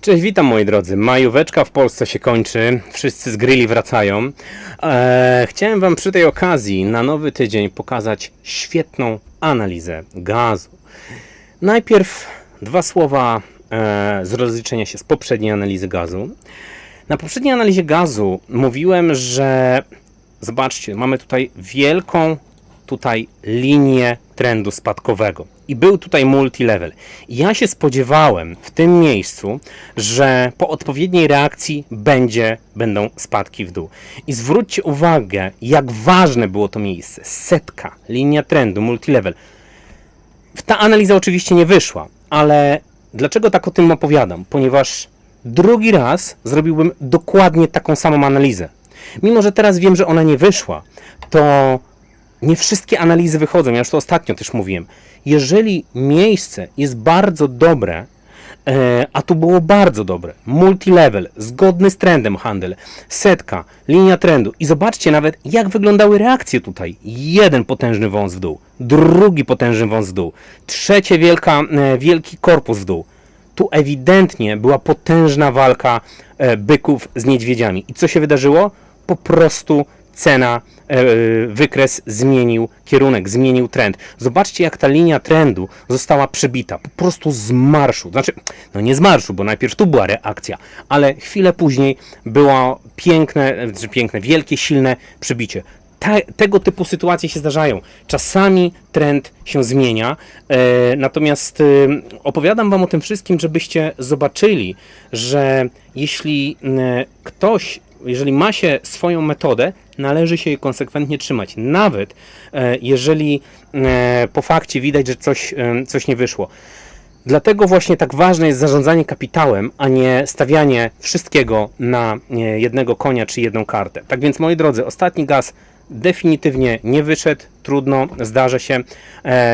Cześć, witam moi drodzy. Majóweczka w Polsce się kończy, wszyscy z grilli wracają. Eee, chciałem Wam przy tej okazji na nowy tydzień pokazać świetną analizę gazu. Najpierw dwa słowa e, z rozliczenia się z poprzedniej analizy gazu. Na poprzedniej analizie gazu mówiłem, że zobaczcie, mamy tutaj wielką tutaj linię trendu spadkowego. I był tutaj multilevel. Ja się spodziewałem w tym miejscu, że po odpowiedniej reakcji będzie, będą spadki w dół. I zwróćcie uwagę, jak ważne było to miejsce. Setka, linia trendu, multilevel. Ta analiza oczywiście nie wyszła, ale dlaczego tak o tym opowiadam? Ponieważ drugi raz zrobiłbym dokładnie taką samą analizę. Mimo, że teraz wiem, że ona nie wyszła, to nie wszystkie analizy wychodzą. Ja już to ostatnio też mówiłem. Jeżeli miejsce jest bardzo dobre, e, a tu było bardzo dobre, multilevel, zgodny z trendem handel, setka, linia trendu i zobaczcie nawet jak wyglądały reakcje tutaj. Jeden potężny wąs w dół, drugi potężny wąs w dół, trzecie wielka, e, wielki korpus w dół. Tu ewidentnie była potężna walka e, byków z niedźwiedziami. I co się wydarzyło? Po prostu cena, wykres zmienił kierunek, zmienił trend. Zobaczcie, jak ta linia trendu została przebita. Po prostu z marszu. Znaczy, no nie z marszu, bo najpierw tu była reakcja, ale chwilę później było piękne, e, znaczy piękne, wielkie, silne przebicie. Te, tego typu sytuacje się zdarzają. Czasami trend się zmienia, e, natomiast e, opowiadam Wam o tym wszystkim, żebyście zobaczyli, że jeśli e, ktoś, jeżeli ma się swoją metodę, należy się jej konsekwentnie trzymać. Nawet e, jeżeli e, po fakcie widać, że coś, e, coś nie wyszło. Dlatego właśnie tak ważne jest zarządzanie kapitałem, a nie stawianie wszystkiego na jednego konia czy jedną kartę. Tak więc, moi drodzy, ostatni gaz definitywnie nie wyszedł, trudno, zdarza się.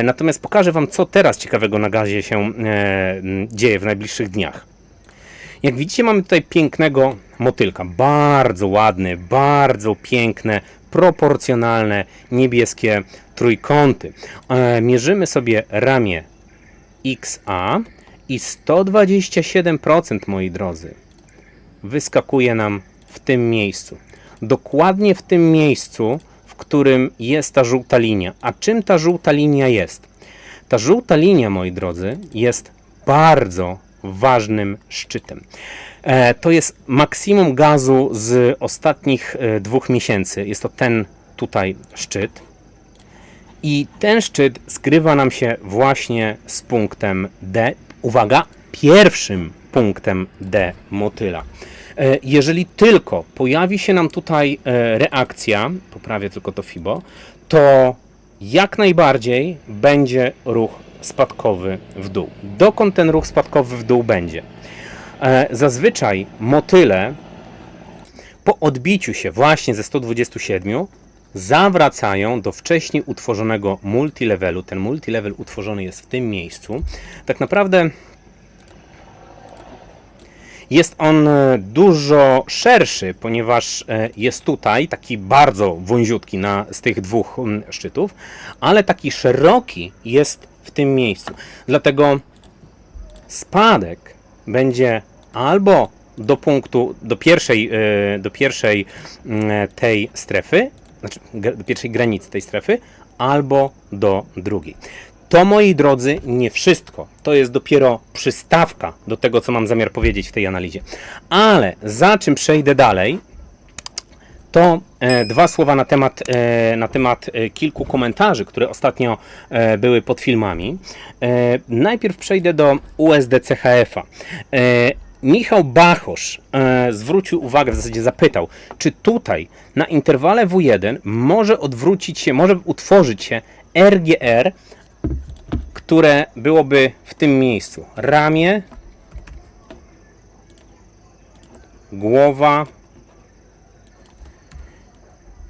Natomiast pokażę Wam, co teraz ciekawego na gazie się dzieje w najbliższych dniach. Jak widzicie, mamy tutaj pięknego motylka. Bardzo ładny, bardzo piękne, proporcjonalne, niebieskie trójkąty. E, mierzymy sobie ramię XA i 127%, moi drodzy, wyskakuje nam w tym miejscu. Dokładnie w tym miejscu, w którym jest ta żółta linia. A czym ta żółta linia jest? Ta żółta linia, moi drodzy, jest bardzo ważnym szczytem. E, to jest maksimum gazu z ostatnich e, dwóch miesięcy. Jest to ten tutaj szczyt. I ten szczyt skrywa nam się właśnie z punktem D. Uwaga, pierwszym punktem D motyla. E, Jeżeli tylko pojawi się nam tutaj reakcja, poprawię tylko to FIBO, to jak najbardziej będzie ruch spadkowy w dół. Dokąd ten ruch spadkowy w dół będzie? E, Zazwyczaj motyle po odbiciu się właśnie ze 127 zawracają do wcześniej utworzonego multilevelu. Ten multilevel utworzony jest w tym miejscu. Tak naprawdę jest on e, dużo szerszy, ponieważ e, jest tutaj taki bardzo wąziutki na, z tych dwóch mm, szczytów, ale taki szeroki jest w tym miejscu. Dlatego spadek będzie albo do punktu, do pierwszej, e, do pierwszej mm, tej strefy, znaczy do pierwszej granicy tej strefy, albo do drugiej. To, moi drodzy, nie wszystko. To jest dopiero przystawka do tego, co mam zamiar powiedzieć w tej analizie. Ale za czym przejdę dalej, to e, dwa słowa na temat, e, na temat e, kilku komentarzy, które ostatnio były pod filmami. Najpierw przejdę do USDCHF-a. Michał Bachosz zwrócił uwagę, w zasadzie zapytał, czy tutaj na interwale W1 może odwrócić się, może utworzyć się RGR, które byłoby w tym miejscu. Ramię, głowa,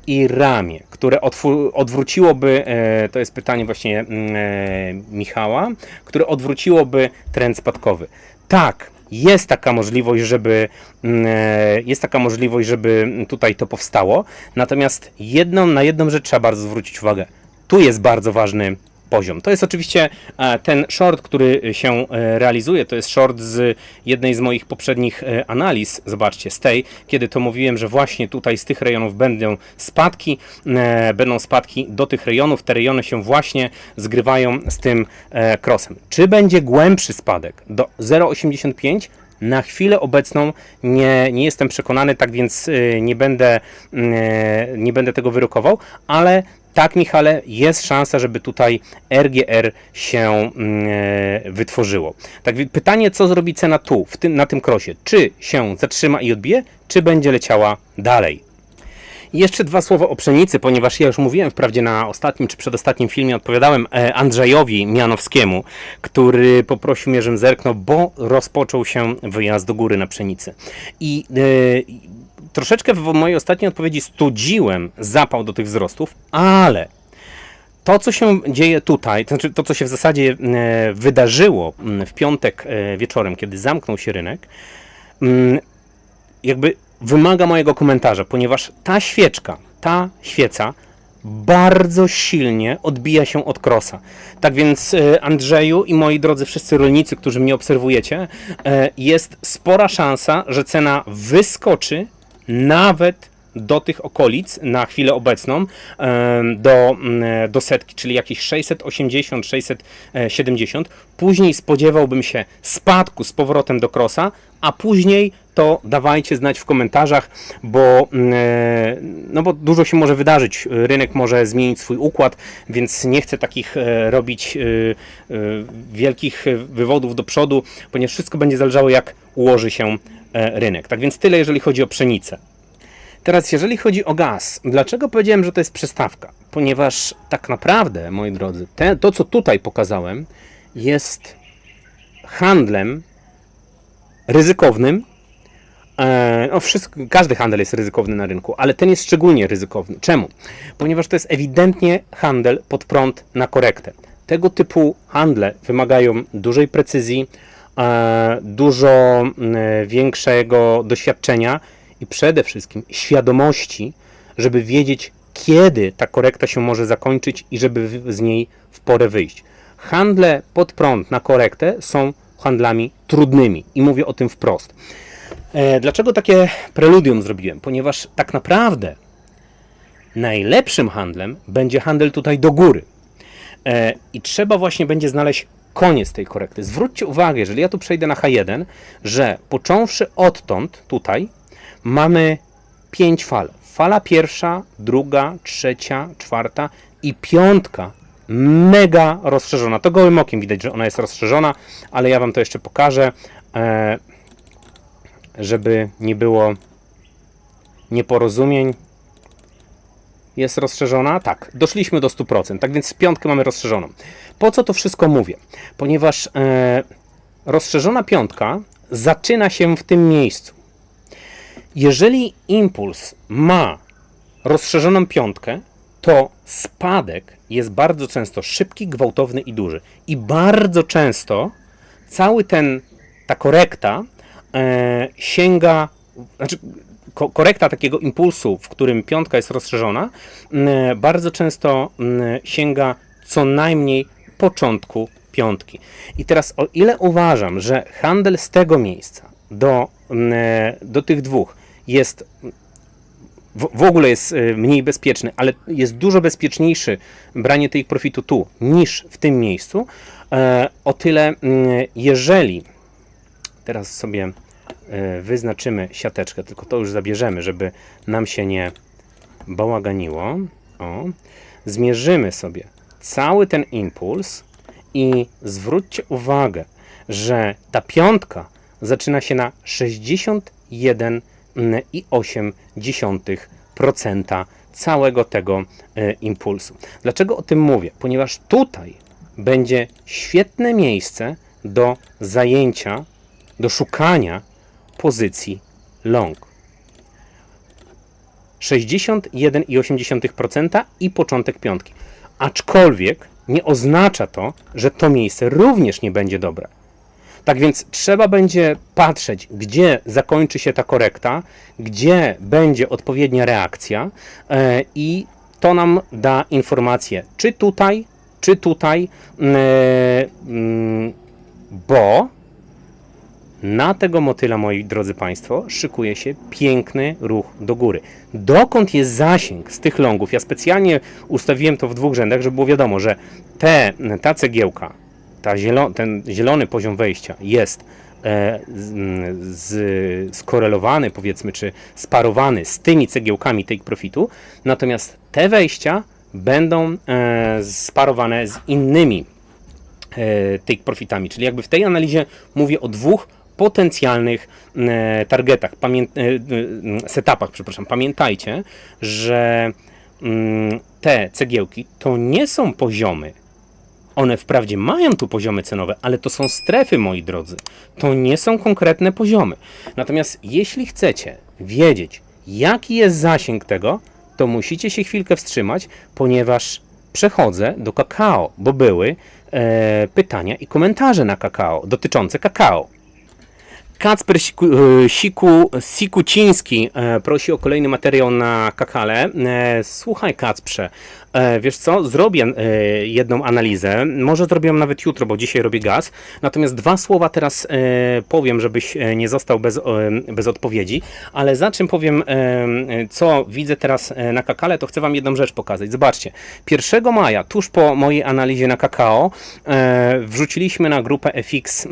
i ramię, które odwróciłoby, e, to jest pytanie właśnie mm, e, Michała, które odwróciłoby trend spadkowy. Tak, jest taka możliwość, żeby mm, e, jest taka możliwość, żeby tutaj to powstało. Natomiast jedną, na jedną rzecz trzeba bardzo zwrócić uwagę. Tu jest bardzo ważny poziom. To jest oczywiście e, ten short, który się e, realizuje. To jest short z jednej z moich poprzednich e, analiz. Zobaczcie, z tej, kiedy to mówiłem, że właśnie tutaj z tych rejonów będą spadki, e, będą spadki do tych rejonów. Te rejony się właśnie zgrywają z tym e, crossem. Czy będzie głębszy spadek do 0,85? Na chwilę obecną nie, nie jestem przekonany, tak więc nie będę, y, nie będę tego wyrokował, ale tak, Michale, jest szansa, żeby tutaj RGR się y, wytworzyło. Tak pytanie, co zrobi cena tu, w tym, na tym krosie? Czy się zatrzyma i odbije, czy będzie leciała dalej? Jeszcze dwa słowa o pszenicy, ponieważ ja już mówiłem wprawdzie na ostatnim czy przedostatnim filmie, odpowiadałem e, Andrzejowi Mianowskiemu, który poprosił mnie, żebym zerknął, bo rozpoczął się wyjazd do góry na pszenicy. I e, troszeczkę w mojej ostatniej odpowiedzi studziłem zapał do tych wzrostów, ale to, co się dzieje tutaj, to znaczy to, co się w zasadzie e, wydarzyło m, w piątek e, wieczorem, kiedy zamknął się rynek, mm, jakby wymaga mojego komentarza, ponieważ ta świeczka, ta świeca bardzo silnie odbija się od krosa. Tak więc e, Andrzeju i moi drodzy wszyscy rolnicy, którzy mnie obserwujecie, jest spora szansa, że cena wyskoczy nawet do tych okolic na chwilę obecną e, do, mm, do setki, czyli jakieś 680, 670. Później spodziewałbym się spadku z powrotem do krosa, a później to dawajcie znać w komentarzach, bo, mm, e, no bo dużo się może wydarzyć. Rynek może zmienić swój układ, więc nie chcę takich e, robić e, e, wielkich wywodów do przodu, ponieważ wszystko będzie zależało jak ułoży się e, rynek. Tak więc tyle, jeżeli chodzi o pszenicę. Teraz, jeżeli chodzi o gaz, dlaczego powiedziałem, że to jest przystawka? Ponieważ tak naprawdę, moi drodzy, te, to co tutaj pokazałem, jest handlem ryzykownym. E, no wszystko, każdy handel jest ryzykowny na rynku, ale ten jest szczególnie ryzykowny. Czemu? Ponieważ to jest ewidentnie handel pod prąd na korektę. Tego typu handle wymagają dużej precyzji, e, dużo mm, większego doświadczenia i przede wszystkim świadomości, żeby wiedzieć, kiedy ta korekta się może zakończyć i żeby z niej w porę wyjść. Handle pod prąd na korektę są handlami trudnymi i mówię o tym wprost. E, Dlaczego takie preludium zrobiłem? Ponieważ tak naprawdę najlepszym handlem będzie handel tutaj do góry. E, I trzeba właśnie będzie znaleźć koniec tej korekty. Zwróćcie uwagę, jeżeli ja tu przejdę na H1, że począwszy odtąd, tutaj, mamy pięć fal. Fala pierwsza, druga, trzecia, czwarta i piątka mega rozszerzona. To gołym okiem widać, że ona jest rozszerzona, ale ja Wam to jeszcze pokażę, e, żeby nie było nieporozumień. Jest rozszerzona? Tak, doszliśmy do 100%, tak więc piątkę mamy rozszerzoną. Po co to wszystko mówię? Ponieważ e, rozszerzona piątka zaczyna się w tym miejscu. Jeżeli impuls ma rozszerzoną piątkę, to spadek jest bardzo często szybki, gwałtowny i duży. I bardzo często cały ten, ta korekta e, sięga, znaczy ko- korekta takiego impulsu, w którym piątka jest rozszerzona, m, bardzo często m, sięga co najmniej początku piątki. I teraz o ile uważam, że handel z tego miejsca do, m, do tych dwóch jest w, ogóle jest y, mniej bezpieczny, ale jest dużo bezpieczniejszy branie tych profitu tu niż w tym miejscu, e, o tyle mm, jeżeli teraz sobie wyznaczymy siateczkę, tylko to już zabierzemy, żeby nam się nie bałaganiło. O, zmierzymy sobie cały ten impuls i zwróćcie uwagę, że ta piątka zaczyna się na 61,8% całego tego e, impulsu. Dlaczego o tym mówię? Ponieważ tutaj będzie świetne miejsce do zajęcia, do szukania pozycji long. 61,8% i początek piątki. Aczkolwiek nie oznacza to, że to miejsce również nie będzie dobre. Tak więc trzeba będzie patrzeć, gdzie zakończy się ta korekta, gdzie będzie odpowiednia reakcja e, i to nam da informację, czy tutaj, czy tutaj, mm, mm, bo na tego motyla, moi drodzy Państwo, szykuje się piękny ruch do góry. Dokąd jest zasięg z tych longów? Ja specjalnie ustawiłem to w dwóch rzędach, żeby było wiadomo, że te, ta cegiełka, ta zielo, ten zielony poziom wejścia jest e, z, z, skorelowany, powiedzmy, czy sparowany z tymi cegiełkami take profitu, natomiast te wejścia będą e, sparowane z innymi take profitami, czyli jakby w tej analizie mówię o dwóch potencjalnych e, targetach, e, e, setupach, przepraszam. Pamiętajcie, że mm, te cegiełki to nie są poziomy. One wprawdzie mają tu poziomy cenowe, ale to są strefy, moi drodzy. To nie są konkretne poziomy. Natomiast jeśli chcecie wiedzieć, jaki jest zasięg tego, to musicie się chwilkę wstrzymać, ponieważ przechodzę do kakao, bo były e, pytania i komentarze na kakao dotyczące kakao. Kacper Siku, e, Siku, Sikuciński e, prosi o kolejny materiał na kakale. E, Słuchaj Kacprze, e, wiesz co, zrobię e, jedną analizę, może zrobię ją nawet jutro, bo dzisiaj robię gaz, natomiast dwa słowa teraz e, powiem, żebyś nie został bez, bez odpowiedzi, ale za czym powiem, co widzę teraz na kakale, to chcę Wam jedną rzecz pokazać. Zobaczcie, 1 maja, tuż po mojej analizie na kakao, wrzuciliśmy na grupę FX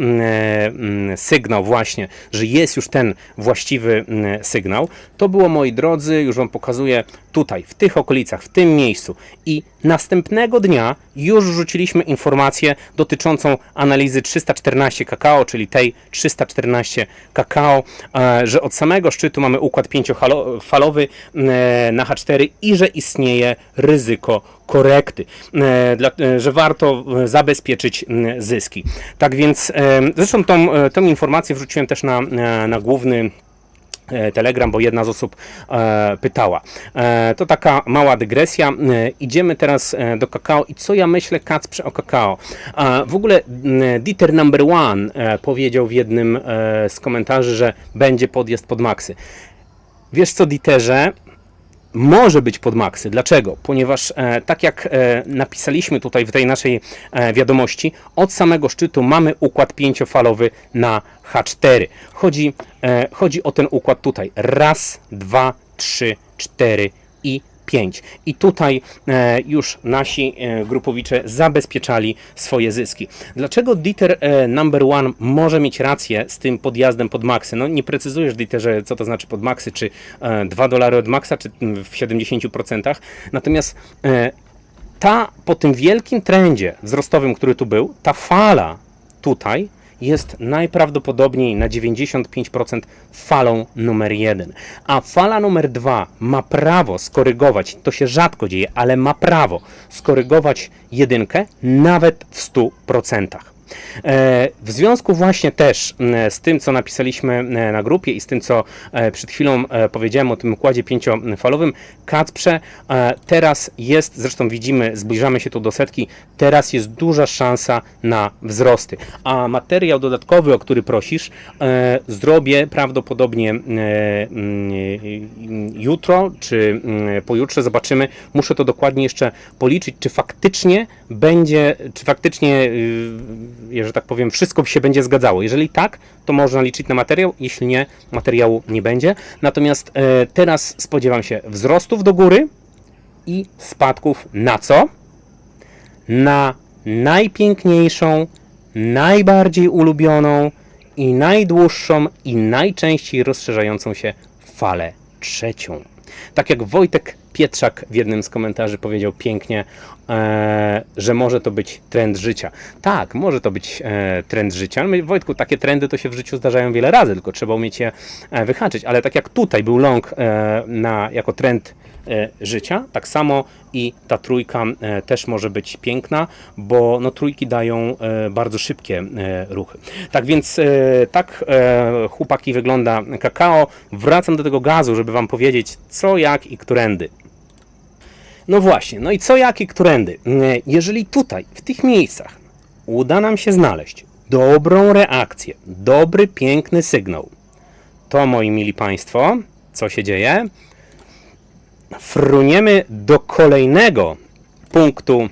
sygnał właśnie, że jest już ten właściwy sygnał. To było, moi drodzy, już Wam pokazuję tutaj, w tych okolicach, w tym miejscu. I następnego dnia już wrzuciliśmy informację dotyczącą analizy 314 kakao, czyli tej 314 kakao, e, że od samego szczytu mamy układ pięciofalowy e, na H4 i że istnieje ryzyko korekty, e, że warto zabezpieczyć zyski. Tak więc, zresztą tą, tą informację wrzuciłem też na, na główny Telegram, bo jedna z osób e, pytała. E, to taka mała dygresja. E, idziemy teraz e, do kakao i co ja myślę, Kacprze, o kakao. E, w ogóle Dieter number one e, powiedział w jednym e, z komentarzy, że będzie podjazd pod maksy. Wiesz co, Dieterze, może być pod maksy. Dlaczego? Ponieważ e, tak jak e, napisaliśmy tutaj w tej naszej e, wiadomości, od samego szczytu mamy układ pięciofalowy na H4. Chodzi, e, chodzi o ten układ tutaj. Raz, dwa, trzy, cztery 5. I tutaj e, już nasi e, grupowicze zabezpieczali swoje zyski. Dlaczego Dieter e, number one może mieć rację z tym podjazdem pod maksy? No nie precyzujesz Dieterze, co to znaczy pod maksy, czy e, 2 dolary od maksa, czy w 70%. Natomiast ta po tym wielkim trendzie wzrostowym, który tu był, ta fala tutaj jest najprawdopodobniej na 95% falą numer 1. A fala numer 2 ma prawo skorygować, to się rzadko dzieje, ale ma prawo skorygować jedynkę nawet w 100%. E, W związku właśnie też z tym, co napisaliśmy e, na grupie i z tym, co e, przed chwilą powiedziałem o tym układzie pięciofalowym, Kacprze, teraz jest, zresztą widzimy, zbliżamy się tu do setki, teraz jest duża szansa na wzrosty. A materiał dodatkowy, o który prosisz, zrobię prawdopodobnie mm, jutro czy mm, pojutrze, zobaczymy. Muszę to dokładnie jeszcze policzyć, czy faktycznie będzie, czy faktycznie y, że tak powiem, wszystko się będzie zgadzało. Jeżeli tak, to można liczyć na materiał, jeśli nie, materiału nie będzie. Natomiast e, teraz spodziewam się wzrostów do góry i spadków na co? Na najpiękniejszą, najbardziej ulubioną i najdłuższą i najczęściej rozszerzającą się falę trzecią. Tak jak Wojtek Pietrzak w jednym z komentarzy powiedział pięknie, e, że może to być trend życia. Tak, może to być e, trend życia. No, Wojtku, takie trendy to się w życiu zdarzają wiele razy, tylko trzeba umieć je e, wyhaczyć. Ale tak jak tutaj był long na, jako trend życia, tak samo i ta trójka e, też może być piękna, bo no, trójki dają e, bardzo szybkie e, ruchy. Tak więc e, tak e, chłopaki wygląda kakao. Wracam do tego gazu, żeby Wam powiedzieć co, jak i którędy. No właśnie, no i co, jak i którędy. E, Jeżeli tutaj, w tych miejscach uda nam się znaleźć dobrą reakcję, dobry, piękny sygnał, to moi mili Państwo, co się dzieje? Fruniemy do kolejnego punktu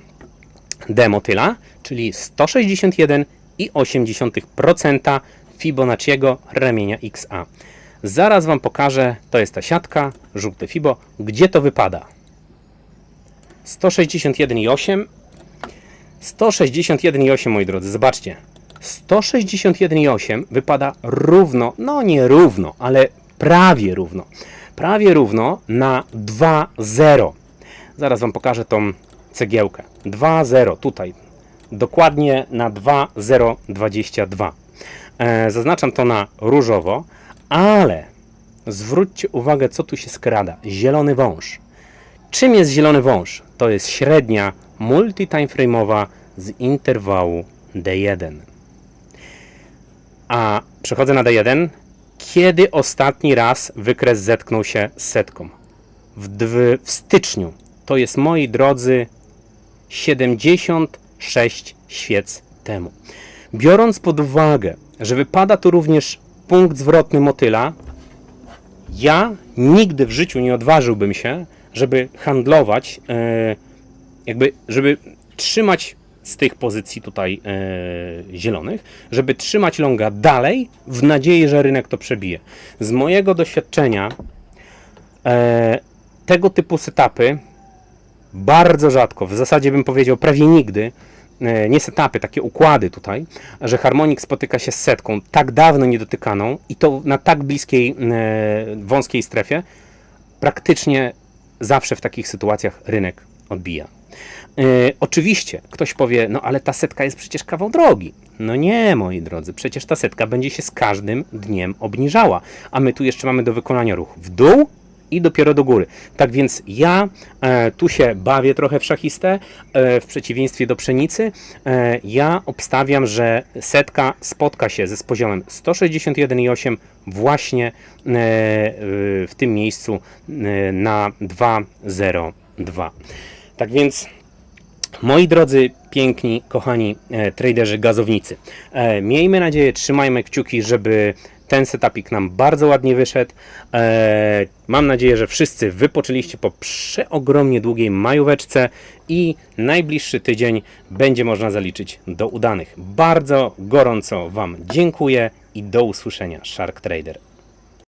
D-motyla, czyli 161,8% Fibonacciego ramienia XA. Zaraz Wam pokażę, to jest ta siatka, żółte Fibo, gdzie to wypada. 161,8 161,8 moi drodzy, zobaczcie. 161,8 wypada równo, no nie równo, ale prawie równo. Prawie równo na 2,0. Zaraz Wam pokażę tą cegiełkę. 2,0 tutaj. Dokładnie na 2,022. E, zaznaczam to na różowo, ale zwróćcie uwagę, co tu się skrada. Zielony wąż. Czym jest zielony wąż? To jest średnia multi-time frame'owa z interwału D1. A przechodzę na D1. Kiedy ostatni raz wykres zetknął się z setką? W, w styczniu. To jest, moi drodzy, 76 świec temu. Biorąc pod uwagę, że wypada tu również punkt zwrotny motyla, ja nigdy w życiu nie odważyłbym się, żeby handlować, e, jakby, żeby trzymać z tych pozycji tutaj e, zielonych, żeby trzymać longa dalej w nadziei, że rynek to przebije. Z mojego doświadczenia e, tego typu setupy bardzo rzadko, w zasadzie bym powiedział prawie nigdy, e, nie setupy, takie układy tutaj, że harmonik spotyka się z setką tak dawno niedotykaną i to na tak bliskiej, e, wąskiej strefie, praktycznie zawsze w takich sytuacjach rynek odbija. E, oczywiście ktoś powie, no ale ta setka jest przecież kawał drogi. No nie, moi drodzy, przecież ta setka będzie się z każdym dniem obniżała, a my tu jeszcze mamy do wykonania ruch w dół i dopiero do góry. Tak więc ja e, tu się bawię trochę w szachistę, e, w przeciwieństwie do pszenicy. E, ja obstawiam, że setka spotka się ze z poziomem 161,8 właśnie e, e, w tym miejscu e, na 2,02. Tak więc Moi drodzy, piękni, kochani e, traderzy gazownicy, e, miejmy nadzieję, trzymajmy kciuki, żeby ten setupik nam bardzo ładnie wyszedł. E, mam nadzieję, że wszyscy wypoczęliście po przeogromnie długiej majóweczce i najbliższy tydzień będzie można zaliczyć do udanych. Bardzo gorąco Wam dziękuję i do usłyszenia. Shark Trader.